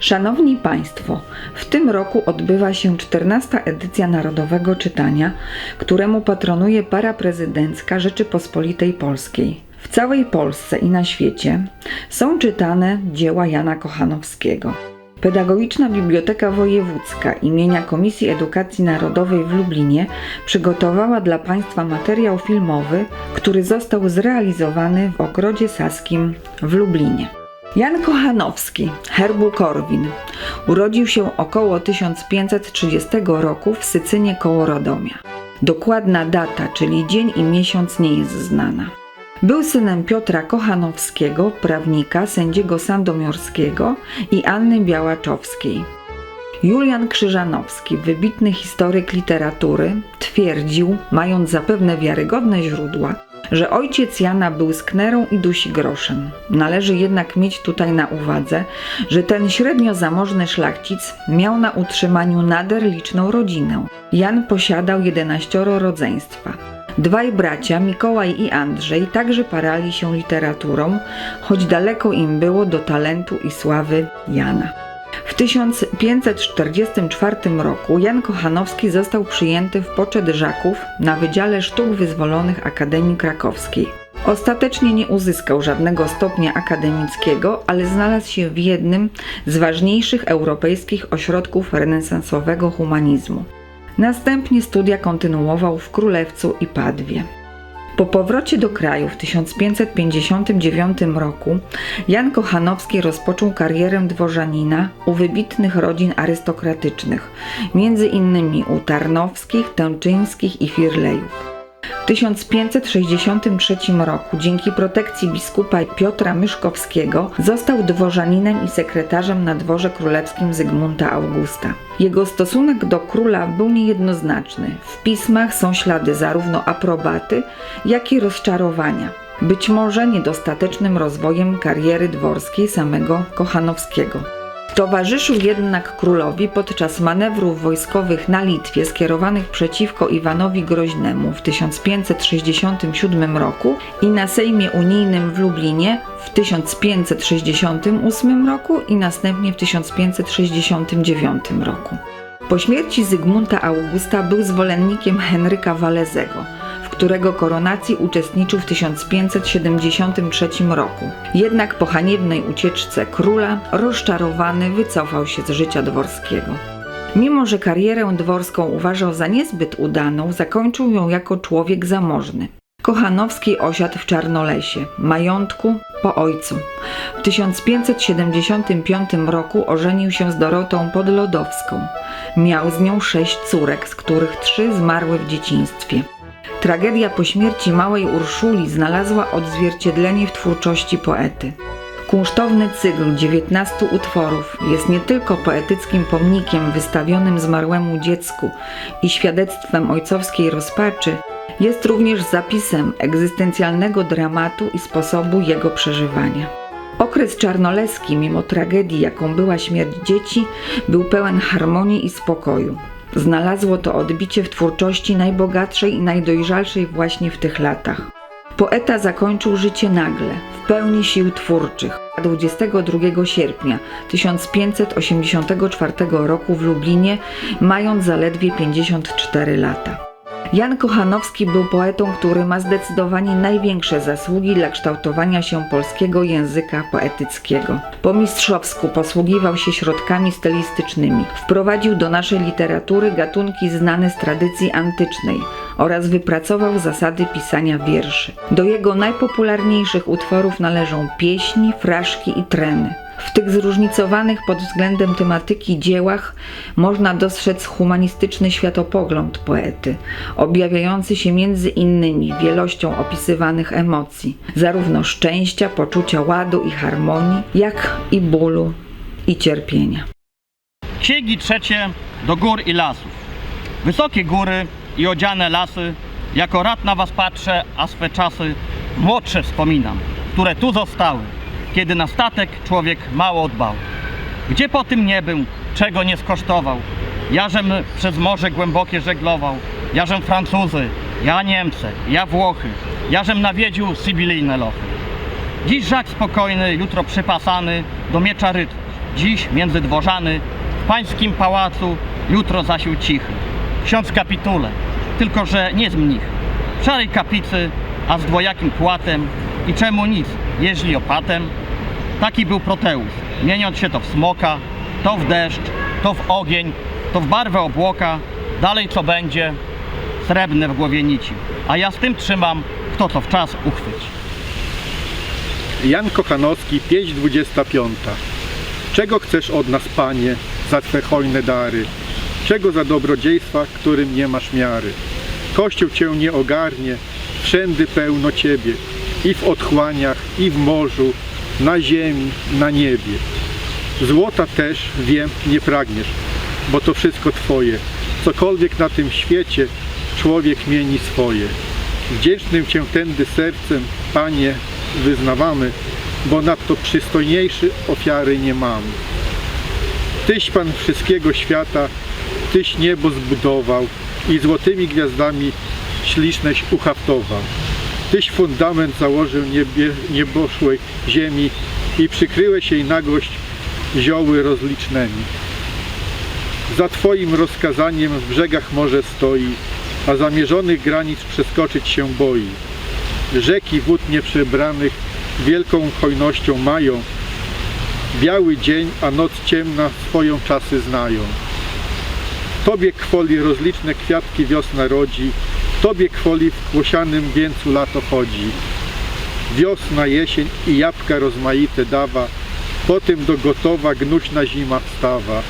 Szanowni Państwo, w tym roku odbywa się 14. edycja Narodowego Czytania, któremu patronuje para prezydencka Rzeczypospolitej Polskiej. W całej Polsce i na świecie są czytane dzieła Jana Kochanowskiego. Pedagogiczna Biblioteka Wojewódzka imienia Komisji Edukacji Narodowej w Lublinie przygotowała dla Państwa materiał filmowy, który został zrealizowany w Ogrodzie Saskim w Lublinie. Jan Kochanowski, herbu Korwin, urodził się około 1530 roku w Sycynie koło Radomia. Dokładna data, czyli dzień i miesiąc nie jest znana. Był synem Piotra Kochanowskiego, prawnika, sędziego sandomierskiego i Anny Białaczowskiej. Julian Krzyżanowski, wybitny historyk literatury, twierdził, mając zapewne wiarygodne źródła, że ojciec Jana był sknerą i dusi groszem. Należy jednak mieć tutaj na uwadze, że ten średnio zamożny szlachcic miał na utrzymaniu nader liczną rodzinę. Jan posiadał 11 rodzeństwa. Dwaj bracia, Mikołaj i Andrzej, także parali się literaturą, choć daleko im było do talentu i sławy Jana. W 1544 roku Jan Kochanowski został przyjęty w poczet Żaków na Wydziale Sztuk Wyzwolonych Akademii Krakowskiej. Ostatecznie nie uzyskał żadnego stopnia akademickiego, ale znalazł się w jednym z ważniejszych europejskich ośrodków renesansowego humanizmu. Następnie studia kontynuował w Królewcu i Padwie. Po powrocie do kraju w 1559 roku Jan Kochanowski rozpoczął karierę dworzanina u wybitnych rodzin arystokratycznych, między innymi u Tarnowskich, Tęczyńskich i Firlejów. W 1563 roku dzięki protekcji biskupa Piotra Myszkowskiego został dworzaninem i sekretarzem na dworze królewskim Zygmunta Augusta. Jego stosunek do króla był niejednoznaczny. W pismach są ślady zarówno aprobaty, jak i rozczarowania. Być może niedostatecznym rozwojem kariery dworskiej samego Kochanowskiego. Towarzyszył jednak królowi podczas manewrów wojskowych na Litwie skierowanych przeciwko Iwanowi Groźnemu w 1567 roku i na Sejmie Unijnym w Lublinie w 1568 roku i następnie w 1569 roku. Po śmierci Zygmunta Augusta był zwolennikiem Henryka Walezego którego koronacji uczestniczył w 1573 roku. Jednak po haniebnej ucieczce króla, rozczarowany, wycofał się z życia dworskiego. Mimo, że karierę dworską uważał za niezbyt udaną, zakończył ją jako człowiek zamożny. Kochanowski osiadł w Czarnolesie, majątku po ojcu. W 1575 roku ożenił się z Dorotą Podlodowską. Miał z nią sześć córek, z których trzy zmarły w dzieciństwie. Tragedia po śmierci małej Urszuli znalazła odzwierciedlenie w twórczości poety. Kunsztowny cykl 19 utworów jest nie tylko poetyckim pomnikiem wystawionym zmarłemu dziecku i świadectwem ojcowskiej rozpaczy, jest również zapisem egzystencjalnego dramatu i sposobu jego przeżywania. Okres czarnoleski, mimo tragedii, jaką była śmierć dzieci, był pełen harmonii i spokoju. Znalazło to odbicie w twórczości najbogatszej i najdojrzalszej właśnie w tych latach. Poeta zakończył życie nagle, w pełni sił twórczych, 22 sierpnia 1584 roku w Lublinie, mając zaledwie 54 lata. Jan Kochanowski był poetą, który ma zdecydowanie największe zasługi dla kształtowania się polskiego języka poetyckiego. Po mistrzowsku posługiwał się środkami stylistycznymi. Wprowadził do naszej literatury gatunki znane z tradycji antycznej oraz wypracował zasady pisania wierszy. Do jego najpopularniejszych utworów należą pieśni, fraszki i treny. W tych zróżnicowanych pod względem tematyki dziełach można dostrzec humanistyczny światopogląd poety, objawiający się między innymi wielością opisywanych emocji, zarówno szczęścia, poczucia ładu i harmonii, jak i bólu i cierpienia. Księgi trzecie do gór i lasów. Wysokie góry i odziane lasy, jako rad na was patrzę, a swe czasy młodsze wspominam, które tu zostały, kiedy na statek człowiek mało dbał. Gdzie po tym nie był, czego nie skosztował, jażem przez morze głębokie żeglował, jażem Francuzy, ja Niemcy, ja Włochy, jażem nawiedził sybilijne lochy. Dziś żak spokojny, jutro przypasany, do miecza rytm, dziś międzydworzany, w pańskim pałacu, jutro zasił cichy. Ksiądz kapitule, tylko że nie z mnich, w szarej kaplicy, a z dwojakim płatem. I czemu nic, jeźli opatem. Taki był Proteusz, mieniąc się to w smoka, to w deszcz, to w ogień, to w barwę obłoka, dalej co będzie, srebrne w głowie nici. A ja z tym trzymam, kto co w czas uchwyci. Jan Kochanowski, pieśń 25. Czego chcesz od nas, Panie, za Twe hojne dary? Czego za dobrodziejstwa, którym nie masz miary? Kościół Cię nie ogarnie, wszędy pełno Ciebie, i w otchłaniach, i w morzu, na ziemi, na niebie. Złota też, wiem, nie pragniesz, bo to wszystko Twoje. Cokolwiek na tym świecie, człowiek mieni swoje. Wdzięcznym Cię tędy sercem, Panie, wyznawamy, bo nadto przystojniejszy ofiary nie mamy. Tyś Pan wszystkiego świata, Tyś niebo zbudował i złotymi gwiazdami śliczneś uhaftował. Tyś fundament założył niebie, nieboszłej ziemi i przykryłeś jej nagość zioły rozlicznymi. Za Twoim rozkazaniem w brzegach morze stoi, a zamierzonych granic przeskoczyć się boi. Rzeki wód nieprzebranych wielką hojnością mają. Biały dzień, a noc ciemna swoją czasy znają. Tobie kwoli rozliczne kwiatki wiosna rodzi, Tobie kwoli w kłosianym wieńcu lato chodzi. Wiosna, jesień i jabłka rozmaite dawa, potem do gotowa gnuśna zima wstawa.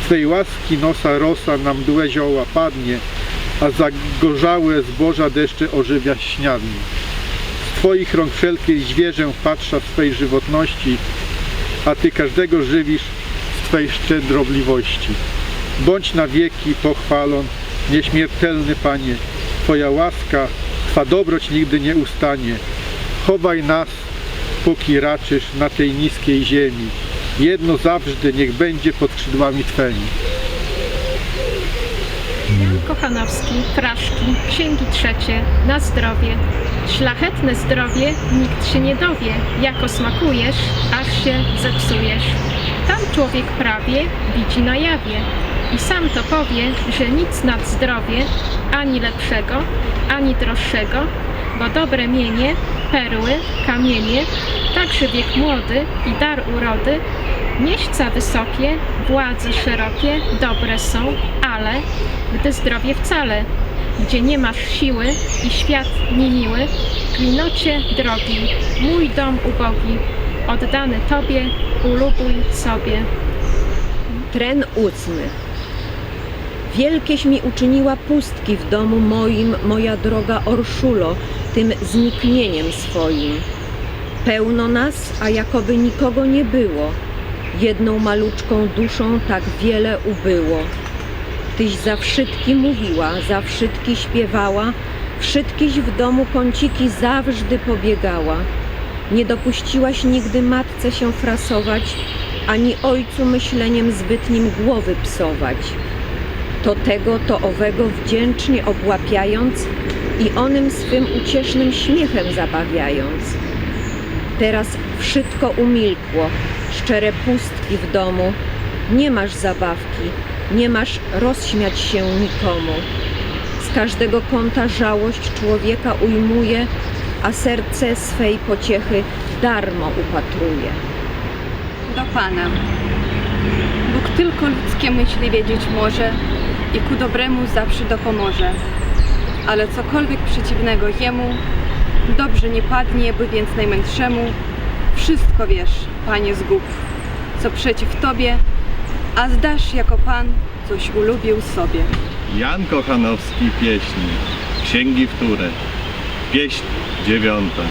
Z Twej łaski nosa rosa nam mdłe zioła padnie, a zagorzałe zboża deszcze ożywia śniadnie. Z Twoich rąk wszelkiej zwierzę patrza swej żywotności, a Ty każdego żywisz z Twej szczedrobliwości. Bądź na wieki pochwalon, nieśmiertelny Panie, Twoja łaska, Twa dobroć nigdy nie ustanie. Chowaj nas, póki raczysz na tej niskiej ziemi. Jedno zawsze niech będzie pod skrzydłami Twemi. Jan Kochanowski, fraszki, księgi trzecie, na zdrowie. Szlachetne zdrowie nikt się nie dowie, jako smakujesz, aż się zepsujesz. Tam człowiek prawie widzi na jawie i sam to powie, że nic nad zdrowie, ani lepszego, ani droższego, bo dobre mienie, perły, kamienie, także wiek młody i dar urody, Miejsca wysokie, władze szerokie, dobre są, ale gdy zdrowie wcale, gdzie nie masz siły i świat niemiły, klinocie drogi, mój dom ubogi, oddany Tobie, ulubuj sobie. Tren ósmy. Wielkieś mi uczyniła pustki w domu moim, moja droga Orszulo, tym zniknieniem swoim. Pełno nas, a jakoby nikogo nie było. Jedną maluczką duszą tak wiele ubyło. Tyś za wszystki mówiła, za wszystki śpiewała, wszystkiś w domu kąciki zawsze pobiegała. Nie dopuściłaś nigdy matce się frasować, ani ojcu myśleniem zbytnim głowy psować. To tego, to owego wdzięcznie obłapiając i onym swym uciesznym śmiechem zabawiając. Teraz wszystko umilkło, szczere pustki w domu. Nie masz zabawki, nie masz rozśmiać się nikomu. Z każdego kąta żałość człowieka ujmuje, a serce swej pociechy darmo upatruje. do Pana. Bóg tylko ludzkie myśli wiedzieć może i ku dobremu zawsze dopomoże. Ale cokolwiek przeciwnego Jemu, dobrze nie padnie, by więc najmędrzemu wszystko wiesz, Panie zgub, co przeciw Tobie, a zdasz jako Pan coś ulubił sobie. Jan Kochanowski pieśni, księgi wtóre, pieśń dziewiąta.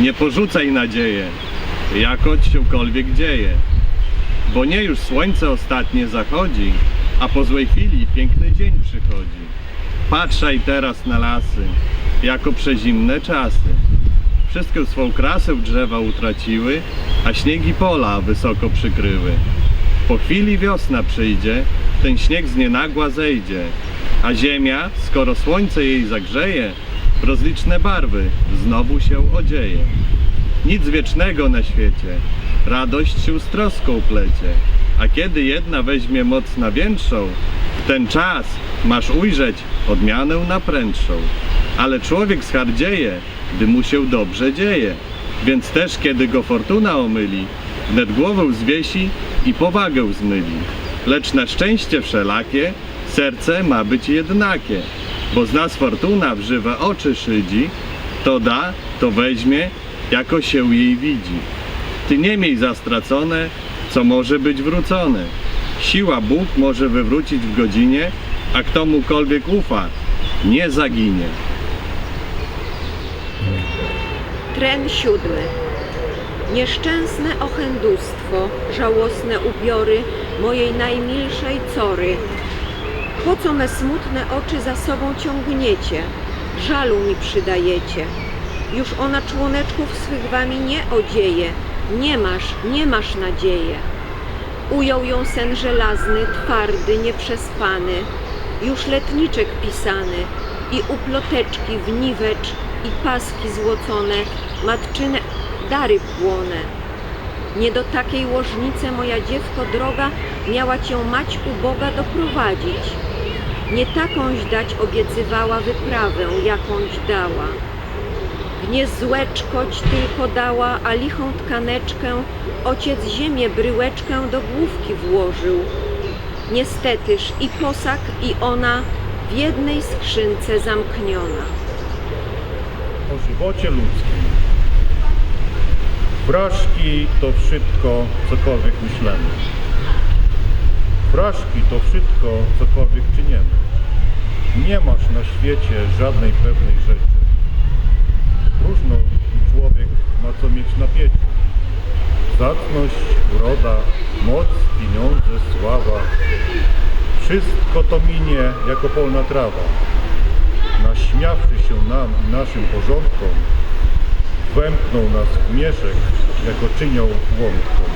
Nie porzucaj nadzieję, jakoć siłkolwiek dzieje, bo nie już słońce ostatnie zachodzi, a po złej chwili piękny dzień przychodzi. Patrzaj teraz na lasy, jako przezimne czasy. Wszystką swą krasę drzewa utraciły, a śniegi pola wysoko przykryły. Po chwili wiosna przyjdzie, ten śnieg z nienagła zejdzie, a ziemia, skoro słońce jej zagrzeje, w rozliczne barwy znowu się odzieje. Nic wiecznego na świecie, radość się z troską plecie. A kiedy jedna weźmie moc na większą, w ten czas masz ujrzeć odmianę na prędszą. Ale człowiek schardzieje, gdy mu się dobrze dzieje. Więc też kiedy go fortuna omyli, wnet głowę zwiesi i powagę zmyli. Lecz na szczęście wszelakie serce ma być jednakie, bo z nas fortuna w żywe oczy szydzi, to da, to weźmie, jako się jej widzi. Ty nie miej za stracone, co może być wrócone. Siła Bóg może wywrócić w godzinie, a kto mukolwiek ufa, nie zaginie. Tren siódmy. Nieszczęsne ochendustwo, żałosne ubiory mojej najmilszej cory. Po co me smutne oczy za sobą ciągniecie? Żalu mi przydajecie. Już ona członeczków swych wami nie odzieje. Nie masz, nie masz nadzieję. Ujął ją sen żelazny, twardy, nieprzespany. Już letniczek pisany i uploteczki w niwecz i paski złocone, matczyne dary płone. Nie do takiej łożnicy moja dziewko droga miała cię mać uboga doprowadzić. Nie takąś dać obiecywała wyprawę, jakąś dała. Gniezłeczkoć tylko dała, a lichą tkaneczkę ojciec ziemię bryłeczkę do główki włożył. Niestetyż i posag, i ona w jednej skrzynce zamkniona. o żywocie ludzkim. Fraszki to wszystko, cokolwiek myślemy. Fraszki to wszystko, cokolwiek czyniemy. Nie masz na świecie żadnej pewnej rzeczy. Próżno człowiek ma co mieć na piecie. Zacność, uroda, moc, pieniądze, sława. Wszystko to minie jako polna trawa naśmiawszy się nam i naszym porządkom, wemknął nas w mieszek, jako czynią łądką.